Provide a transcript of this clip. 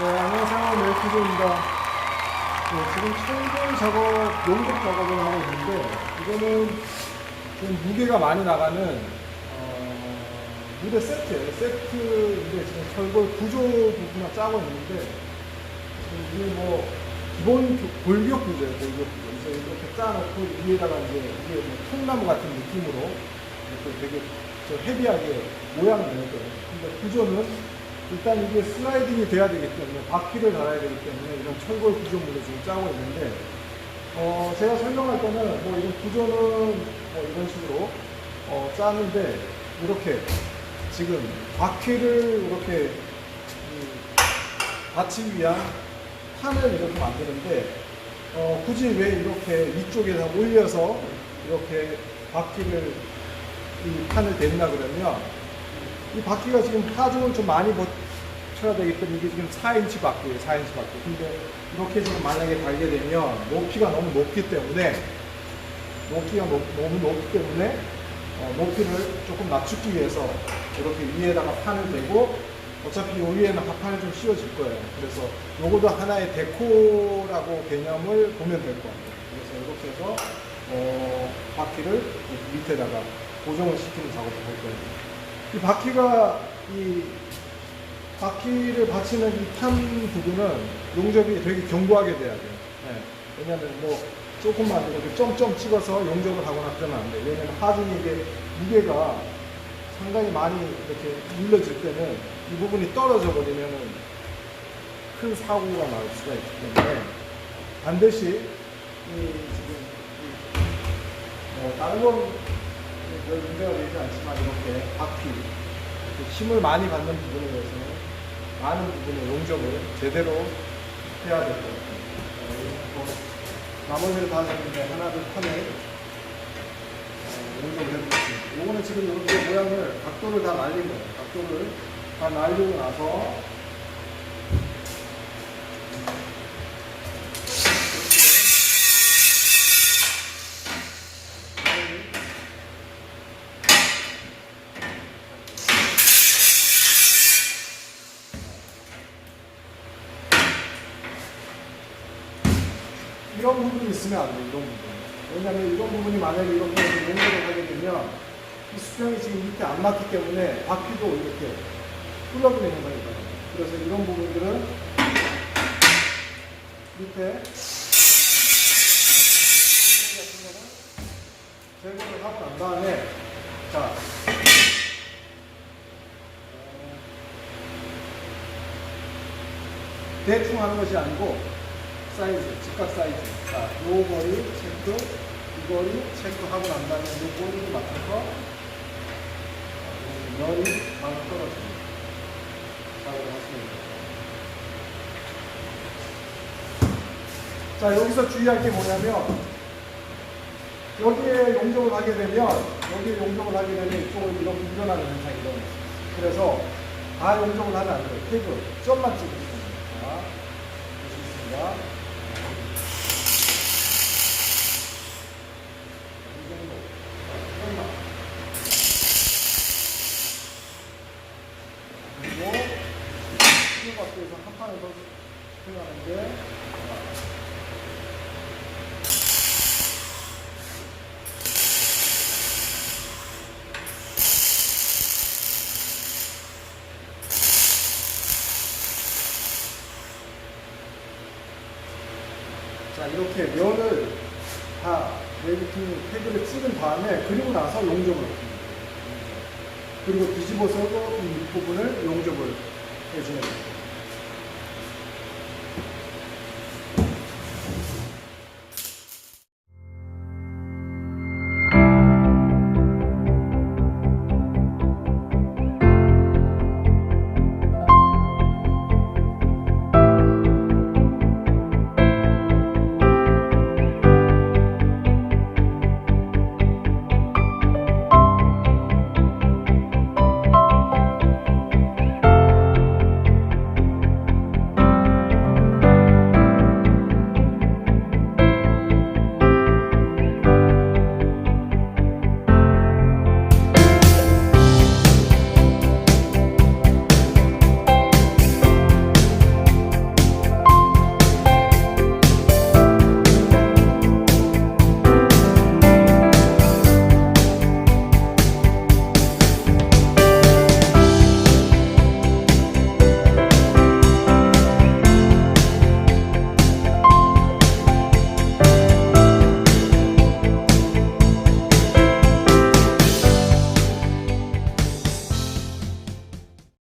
네, 안녕하세요. 멜키조입니다. 네, 지금 철골 작업, 용접 작업을 하고 있는데, 이거는 좀 무게가 많이 나가는, 어, 무대 세트예요. 세트인데, 지금 철골 구조 부분만 짜고 있는데, 이게 뭐, 기본 교- 골격 구조예요, 골격 구조. 이제 이렇게 짜놓고, 위에다가 이제, 이게 뭐 통나무 같은 느낌으로, 이렇게 되게 저 헤비하게 모양을 내거든요. 근데 구조는 일단 이게 슬라이딩이 돼야 되기 때문에 바퀴를 달아야 되기 때문에 이런 철골 구조물을 지금 짜고 있는데 어 제가 설명할 때는 뭐 이런 구조는 뭐 이런 식으로 어 짜는데 이렇게 지금 바퀴를 이렇게 이 받치기 위한 판을 이렇게 만드는데 어 굳이 왜 이렇게 위쪽에다 올려서 이렇게 바퀴를 이 판을 댔나 그러면 이 바퀴가 지금 하중을 좀 많이 버텨야 되기 때문에 이게 지금 4인치 바퀴예요, 4인치 바퀴. 근데 이렇게 지금 만약에 달게 되면 높이가 너무 높기 때문에 높이가 높, 너무 높기 때문에 어, 높이를 조금 낮추기 위해서 이렇게 위에다가 판을 대고 어차피 이 위에는 합판이 좀 씌워질 거예요. 그래서 요것도 하나의 데코라고 개념을 보면 될 것 같아요. 그래서 이렇게 해서 어, 바퀴를 밑에다가 고정을 시키는 작업을 할 거예요. 이 바퀴가 이 바퀴를 받치는 이 탄 부분은 용접이 되게 견고하게 돼야 돼요. 네. 왜냐하면 뭐 조금만 이렇게 점점 찍어서 용접을 하거나 그러면 안 돼요. 왜냐하면 하중이 이게 무게가 상당히 많이 이렇게 눌러질 때는 이 부분이 떨어져 버리면은 큰 사고가 날 수가 있기 때문에 반드시 이 지금 이 뭐 다른 건 별 문제가 되지 않지만 이렇게 바퀴 이렇게 힘을 많이 받는 부분에 대해서는 많은 부분의 용접을 제대로 해야 될 것 같아요. 어, 뭐 나머지를 다 했는데 하나를 판에 어, 용접을 해보겠습니다. 요거는 지금 이렇게 모양을 각도를 다 날린 거예요. 각도를 다 날리고 나서 이런 부분이 있으면 안 돼요, 이런 부분. 왜냐하면 이런 부분이 만약에 이렇게 용접을 하게 되면 이 수평이 지금 밑에 안 맞기 때문에 바퀴도 이렇게 흘러버리는 거니까. 그래서 이런 부분들은 밑에 제거를 하고 난 다음에 자 어, 대충 하는 것이 아니고 사이즈, 직각 사이즈. 자, 요 거리 체크, 이 거리 체크하고 난 다음에 요 거리를 맞춰서 어, 열이 많이 떨어집니다. 작업을 하시면 돼요. 자, 여기서 주의할 게 뭐냐면, 여기에 용접을 하게 되면, 여기에 용접을 하게 되면 이쪽으로 이렇게 일어나는 현상이 일어나요. 그래서 다 용접을 하면 안 돼요. 태그, 점만 찍으시면 됩니다. 자, 보시겠습니다. 이 정도. 점만. 그리고 수요 판을 더 표현하는데 자 이렇게 면을 다 웨이팅 태그를 찍은 다음에 그리고 나서 용접을 합니다. 그리고 뒤집어서도 이 밑부분을 용접을 해주면 됩니다.